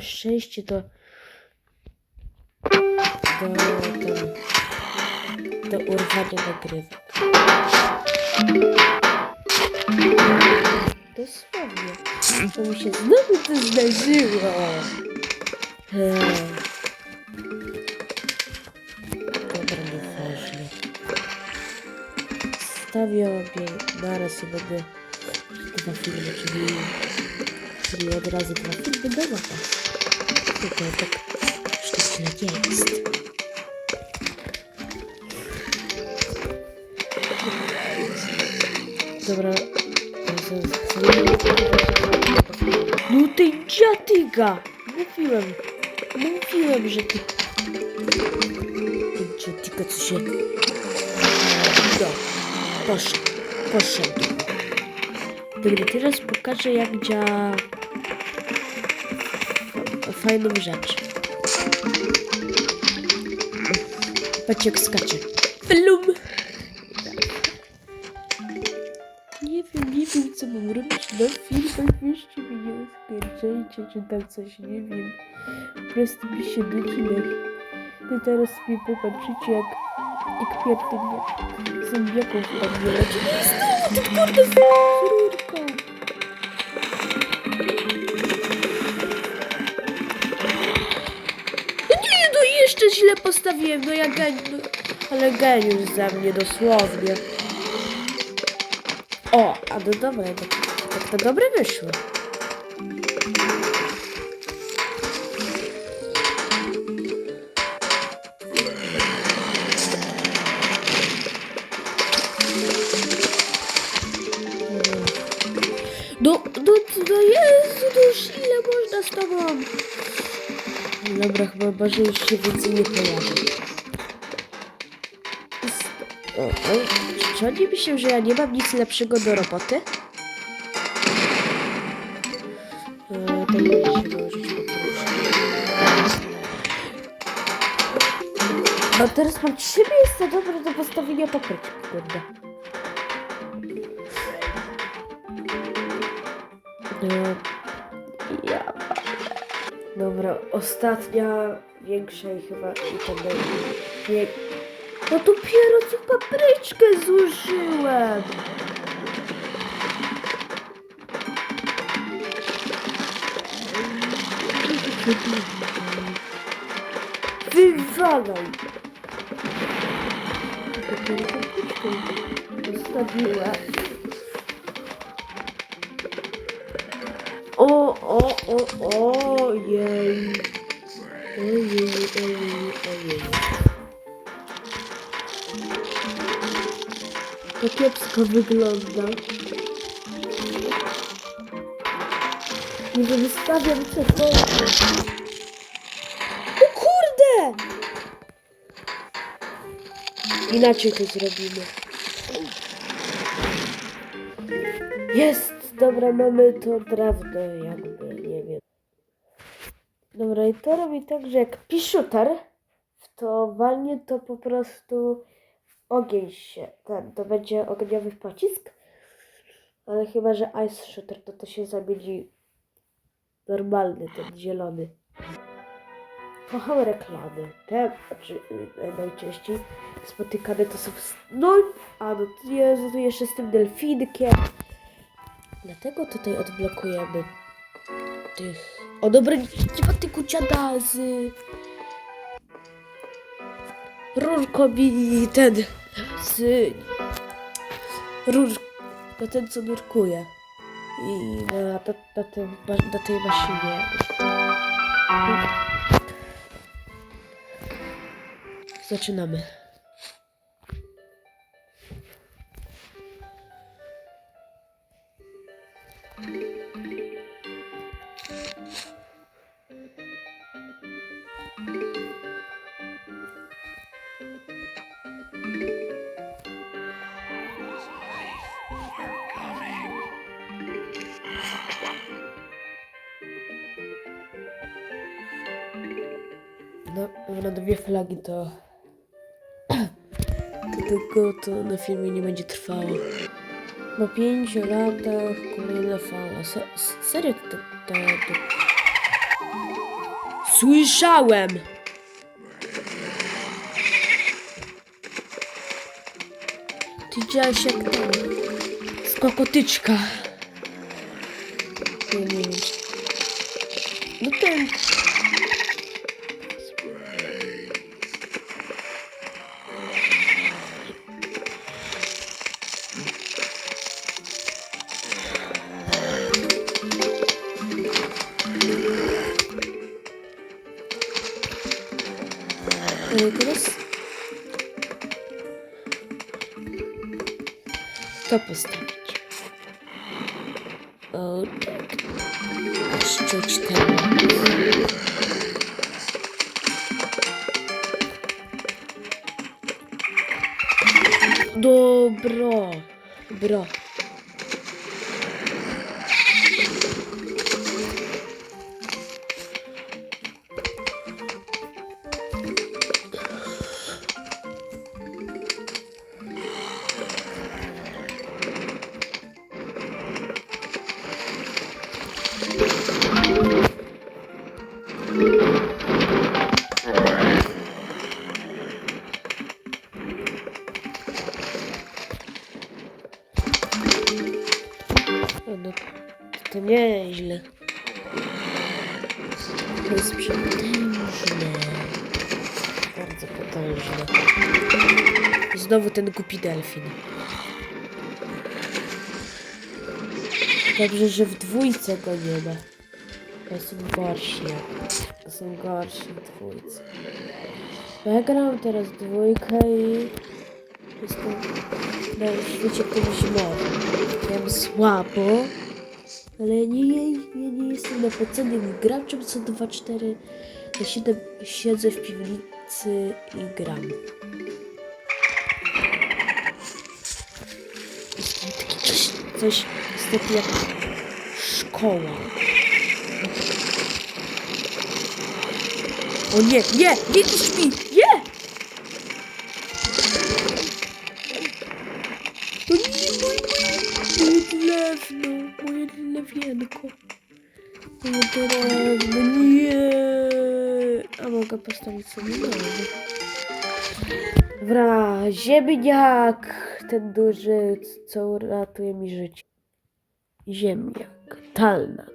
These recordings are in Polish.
szczęście to do, do, do urwania nagrywek. Dosłownie. To mi się znowu to zdarzyło. Eee. Obie naraz i będę dwa filmy, czyli, czyli od razu dwa filmy do was. Tylko tak sztucznie jest. Dobra. No ty dziatyga! Mówiłem. Mówiłem, że ty... Ty dziatyga, co się... No. Poszedł. Poszedł. Dobra, teraz pokażę jak działa... Fajną rzecz. Patrzcie jak skacze. Plum! Nie wiem, nie wiem co mam robić na filmach, wyście mnie nie oskarżajcie, czy tam coś, nie wiem. Po prostu mi się nudzi na... Ty teraz mi popatrzycie jak... jak pierdolę mnie zombiaką wpadnie leci. I znowu ty kurde źle postawiłem, no ja gen... No, ale geniusz za mnie dosłownie. O, a no dobra, tak to dobre wyszło. No, no, no Jezu, no już ile można z tobą? Dobra, chyba Boże już się więcej nie pojawi. O, czy oni myślą, że ja nie mam nic lepszego do roboty? E, to nie. No teraz mam trzy miejsca dobre do postawienia papryczki, kurde. Dobra, ostatnia, większa i chyba i to będzie... No dopiero co papryczkę zużyłem. Wywalaj. Dopiero papryczkę zostawiłem. O, o, o, ojej. Ojej, ojej, ojej. To kiepsko wygląda. Nie wystawiam przechodu. O kurde! Inaczej to zrobimy. Jest! Dobra, mamy to drewno jakby. Dobra, i to robi tak, że jak piszuter, to walnie to po prostu ogień się, ten, to będzie ogniowy pocisk, ale chyba, że ice shooter, to to się zamieni normalny, ten zielony. Kocham reklamy. Te, znaczy, y, najczęściej spotykane to są, w- no, a no, Jezu, to jeszcze z tym delfinkiem. Dlatego tutaj odblokujemy tych... O dobra, nie ma ty kuciada z... Rurką i ten... Z... Rur... No ten co nurkuje. I na, na, na, tym, na tej maszynie. Zaczynamy. No, dwie flagi to... Tylko to na filmie nie będzie trwało. Po pięciu latach kolejna fala. Se, serio to, to, to... Słyszałem! Ty działaś jak ten. Skokotyczka. Nie, nie wiem. No ten. To postawić. O, tak. Aż czuć ten... Dobro. No, to nieźle. To jest przepotężne. Bardzo potężne. I znowu ten głupi delfin. Dobrze, że w dwójce go nie ma. To są gorsi. To są gorsi w dwójce. Bo ja gram teraz dwójkę i jestem na świecie komuś może. Gram słabo, ale nie, nie, nie jestem napaconym graczem co 2-4. Ja siedzę, siedzę w piwnicy i gram. Jest tam takie coś, coś jak szkoła. O nie, nie, nie niszcz mi, nie! No nie, moje, moje drewno, moje drewienko. Moje drewno, nie. A mogę postawić sobie nowy. Dobra, ziemniak, ten duży, co uratuje mi życie. Ziemniak, talnat.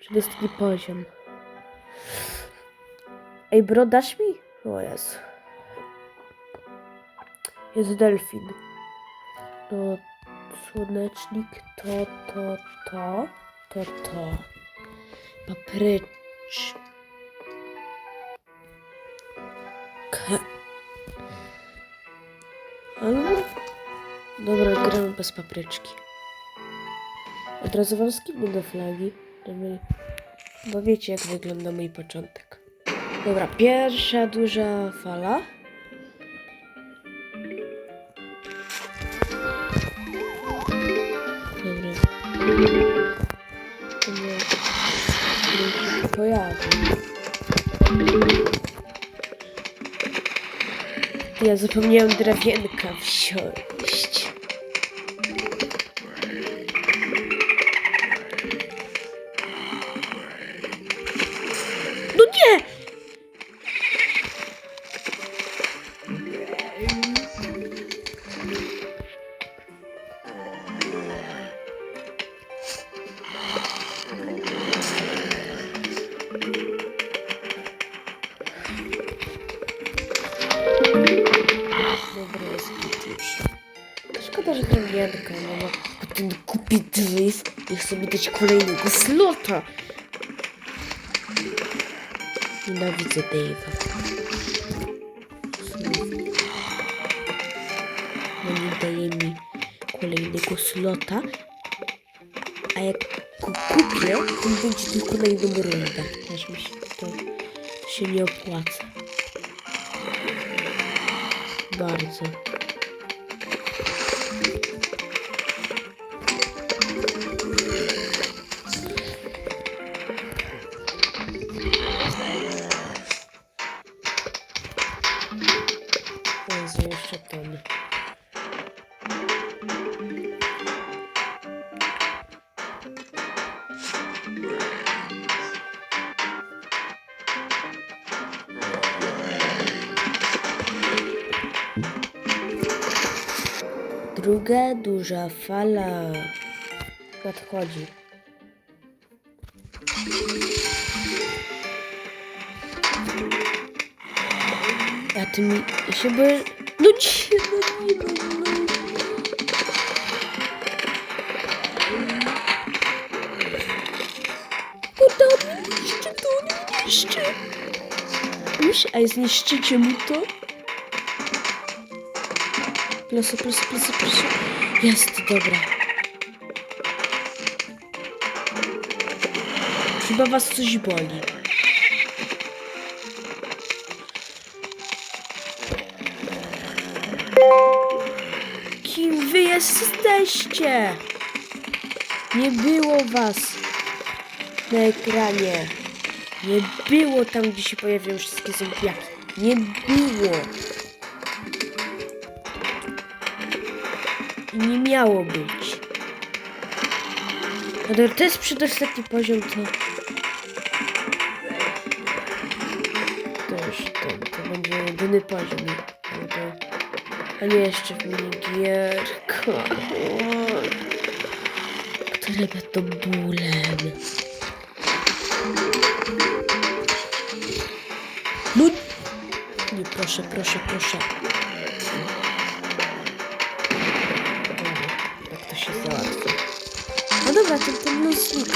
Przedostatni poziom. Ej, bro, dasz mi? O Jezu. Jest delfin. To słonecznik, to, to, to, to, to. Paprycz. K. Ale... Dobra, gramy bez papryczki. Od razu wam skipnę do flagi, żeby... Bo wiecie, jak wygląda mój początek. Dobra, pierwsza duża fala. Dobra. To nie. Ja zapomniałem drewienka wsiąść. No nie! Dać kolejnego slota. Nienawidzę Dave'a. No nie daje mi kolejnego slota. A jak go kupię, to będzie tylko na jedną rundę. Też mi się to, to się nie opłaca. Bardzo. Druga duża fala nadchodzi. A ty mi się boję... No ci, no nie, no, no. Niszczy, to mnie niszczy. Już, a zniszczycie mu to? Proszę, proszę, proszę, proszę. Jest, dobra. Chyba was coś boli. Kim wy jesteście? Nie było was na ekranie. Nie było tam, gdzie się pojawiają wszystkie zombiaki. Nie było. Nie miało być. No dobra, to jest przedostatni poziom, to... To to będzie jedyny poziom. No to... A nie jeszcze w minigierka. Które będą bólem. No! Nie, proszę, proszę, proszę. Добре, тільки не світло.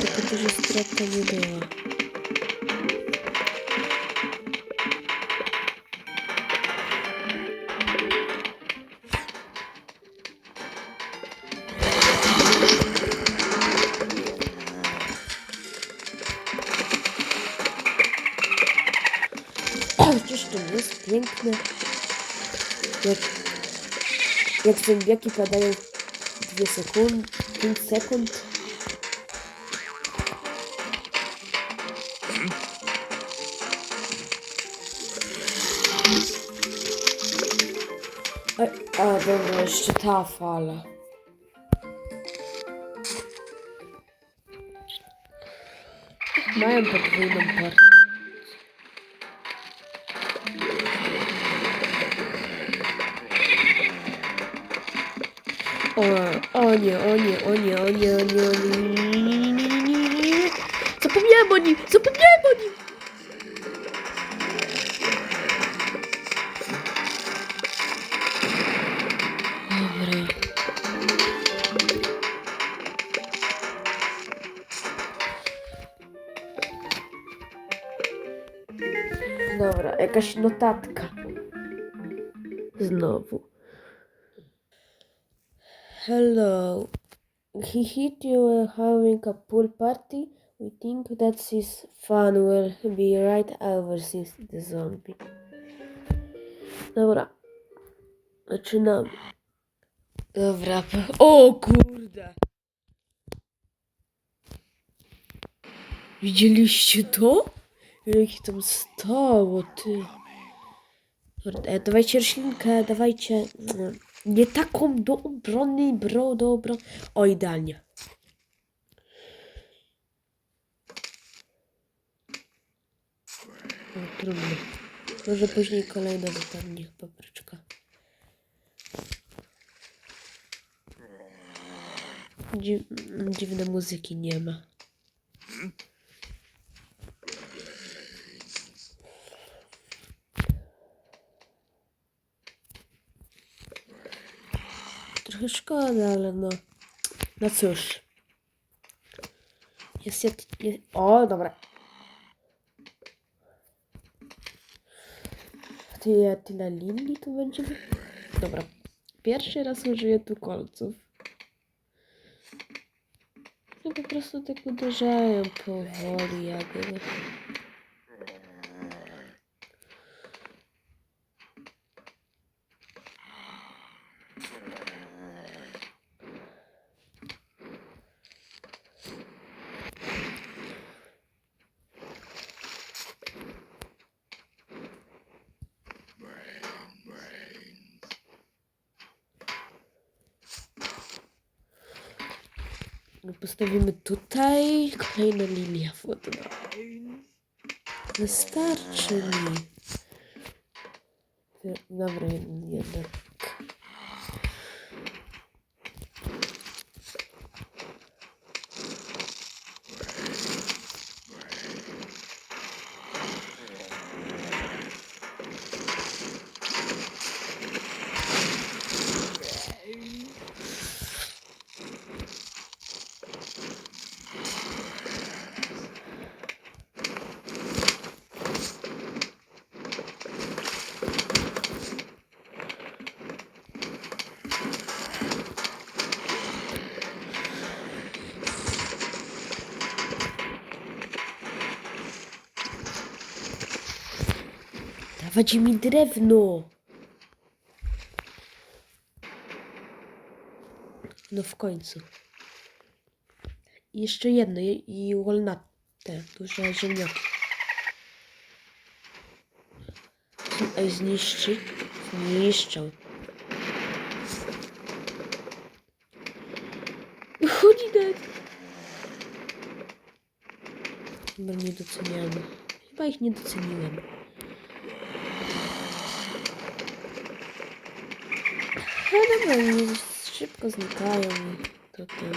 Таке дуже стрітне відео. Хочу, чтобы вы спинкнули. Jak, zębiaki padają w 2 sekund, 5 sekund. A, a dobra, jeszcze ta fala. Mają podwójną partię. O, o nie, o nie, o nie, o nie, o nie, o nie. Zapomniałem o nim, zapomniałem o nim. Dobra, jakaś notatka. Znowu. Hello. He hit you were having a pool party. We think that this fun will be right over since the zombie. Dobra. Zaczynamy. Dobra. O kurde. Widzieliście to? Jak ich tam stało, ty. Dobra, e, Dawajcie roślinkę, dawajcie. mm, Nie taką do obrony, bro, do obrony. O, idealnie. O, trudno. Może później kolejna zostanie papryczka. Dziw, dziwne muzyki nie ma. Trochę szkoda, ale no. No cóż. Jest, jest, jest. O, dobra. Tyle, tyle linii tu będzie. Dobra. Pierwszy raz użyję tu kolców. No po prostu tak uderzają powoli jakby. No, Postawimy tutaj kolejna linia wodna. Wystarczy mi. Dobra, jednak. Dawać mi drewno. No w końcu. Jeszcze jedno i i walnut, te duże ziemniaki. Ej, zniszczy. Zniszczą. Chodzi nawet. Chyba nie doceniam. Chyba ich nie doceniłem. No dobra, oni szybko znikają. To ten.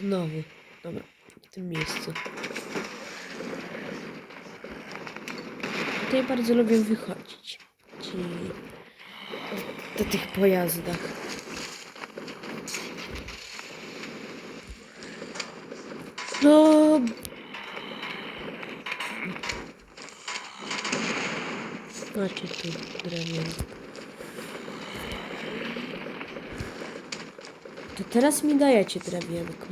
Znowu. Dobra, w tym miejscu. Tutaj bardzo lubię wychodzić. Czyli do tych pojazdach. No. Macie tu drewnianko. To teraz mi dajecie drewienko.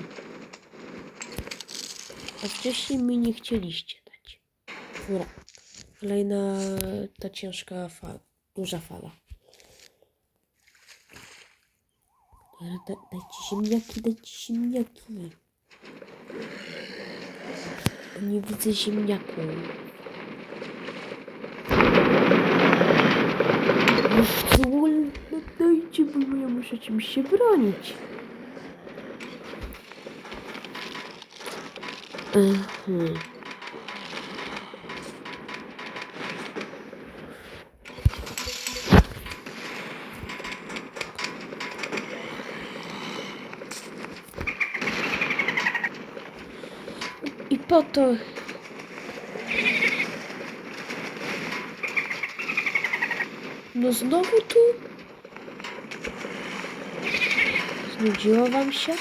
A wcześniej mi nie chcieliście dać. Dobra. Kolejna ta ciężka fala, duża fala. Da, dajcie ziemniaki, dajcie ziemniaki. Nie widzę ziemniaków. Co, no dajcie, bo ja muszę czymś się bronić. Mhm. Po to. No znowu tu? Znudziło wam się?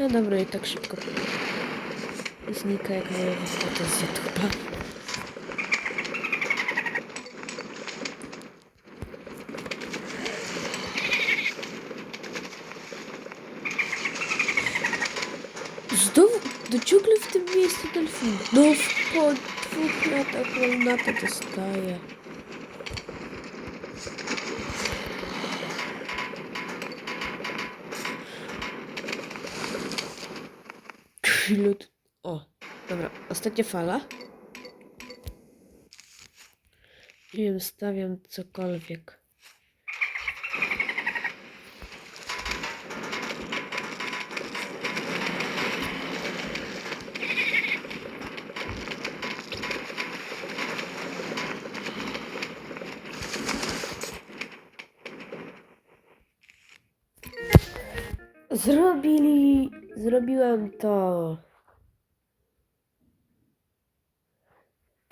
No dobra, i tak szybko znika jak moja wypłata z YouTube'a. Znowu, do ciągle tym miejscu delfin. No, po dwóch latach na to tu- O, dobra, ostatnia fala. Nie wiem, stawiam cokolwiek.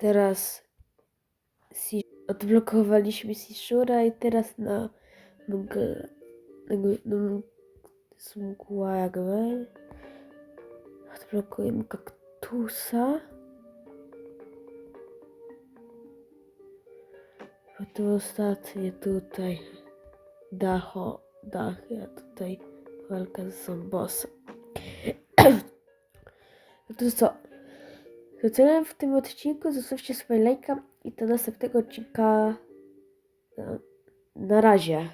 Teraz si- odblokowaliśmy Sishura i teraz na mg- na g- na m- z mgła jakby odblokujemy kaktusa. A to ostatnie tutaj dacho, dach, ja tutaj walka z zombosem. To co? To tyle w tym odcinku. Zostawcie swoje lajka i do następnego odcinka. Na, na razie.